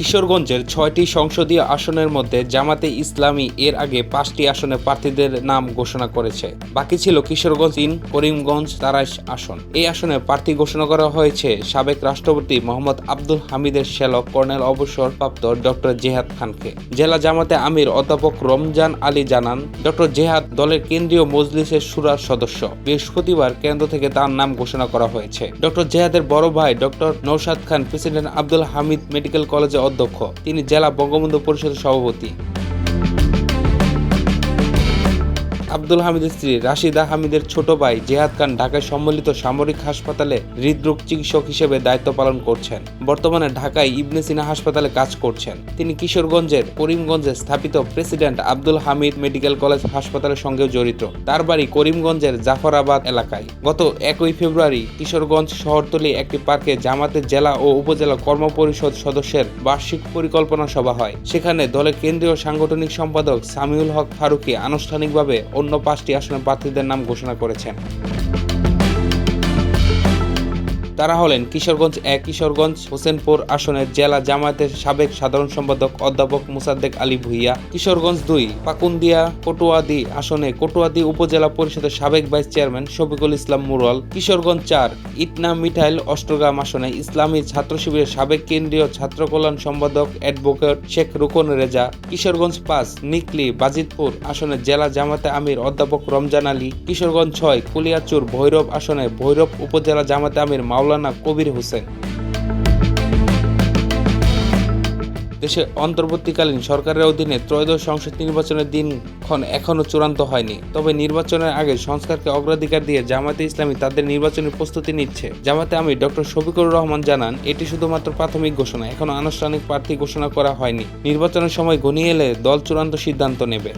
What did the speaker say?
কিশোরগঞ্জের ছয়টি সংসদীয় আসনের মধ্যে জামাতে ইসলামী এর আগে পাঁচটি আসনে প্রার্থীদের নাম ঘোষণা করেছে। বাকি ছিল কিশোরগঞ্জ ইন, করিমগঞ্জ তারাইশ আসন। এই আসনে প্রার্থী ঘোষণা করা হয়েছে সাবেক রাষ্ট্রপতি মোহাম্মদ আব্দুল হামিদের শ্যালক কর্নেল অবসরপ্রাপ্ত ডক্টর জেহাদ খানকে। জেলা জামাতে আমির অধ্যাপক রমজান আলী জানান, ডক্টর জেহাদ দলের কেন্দ্রীয় মজলিসের সুরার সদস্য। বৃহস্পতিবার কেন্দ্র থেকে তার নাম ঘোষণা করা হয়েছে। ডক্টর জেহাদের বড় ভাই doctor Naushad Khan, president Abdul Hamid medical কলেজের অধ্যক্ষ। তিনি জেলা বঙ্গবন্ধু পরিষদের সভাপতি। আব্দুল হামিদের স্ত্রী রাশিদা হামিদের ছোট ভাই জেহাদ খান ঢাকায় সম্মিলিত সামরিক হাসপাতালে হৃদরোগ চিকিৎসক হিসেবে দায়িত্ব পালন করছেন। বর্তমানে ঢাকায় ইবনে সিনা হাসপাতালে কাজ করছেন। তিনি কিশোরগঞ্জের করিমগঞ্জে স্থাপিত president Abdul Hamid medical college হাসপাতালের সঙ্গেও জড়িত। তার বাড়ি করিমগঞ্জের জাফরাবাদ এলাকায়। গত একই ফেব্রুয়ারি কিশোরগঞ্জ শহরতলি একটি পার্কে জামাতের জেলা ও উপজেলা কর্মপরিষদ সদস্যের বার্ষিক পরিকল্পনা সভা হয়। সেখানে দলের কেন্দ্রীয় সাংগঠনিক সম্পাদক সামিউল হক ফারুকি আনুষ্ঠানিকভাবে অন্য পাঁচটি আসনের প্রার্থীদের নাম ঘোষণা করেছেন। তারা হলেন কিশোরগঞ্জ এক, কিশোরগঞ্জ হোসেনপুর আসনের জেলা জামায়াতের সাবেক সাধারণ সম্পাদক অধ্যাপক মুসাদ্দেক আলী ভুইয়া, কিশোরগঞ্জ দুই, পাকুন্দিয়া, কটুয়াদি আসনে কটুয়াদি উপজেলা পরিষদের সাবেক ভাইস চেয়ারম্যান শফিকুল ইসলাম মুরল, কিশোরগঞ্জ চার, ইটনা মিঠাইল অষ্টগ্রাম আসনে ইসলামী ছাত্র শিবিরের সাবেক কেন্দ্রীয় ছাত্র কল্যাণ সম্পাদক অ্যাডভোকেট শেখ রুকন রেজা, কিশোরগঞ্জ পাঁচ, নিকলি বাজিতপুর আসনে জেলা জামাতে আমির অধ্যাপক রমজান আলী, কিশোরগঞ্জ ছয়, কুলিয়াচুর ভৈরব আসনে ভৈরব উপজেলা জামাতে আমির মাওলানা কবির হোসেন। দেশে অন্তর্বর্তীকালীন সরকারের অধীনে ত্রয়োদশ সংসদ নির্বাচনের দিনক্ষণ এখনও চূড়ান্ত হয়নি। তবে নির্বাচনের আগে সংস্কারকে অগ্রাধিকার দিয়ে জামাতে ইসলামী তাদের নির্বাচনী প্রস্তুতি নিচ্ছে। জামাতে আমি ডক্টর শফিকুর রহমান জানান, এটি শুধুমাত্র প্রাথমিক ঘোষণা, এখনও আনুষ্ঠানিক প্রার্থী ঘোষণা করা হয়নি। নির্বাচনের সময় ঘনিয়ে এলে দল চূড়ান্ত সিদ্ধান্ত নেবে।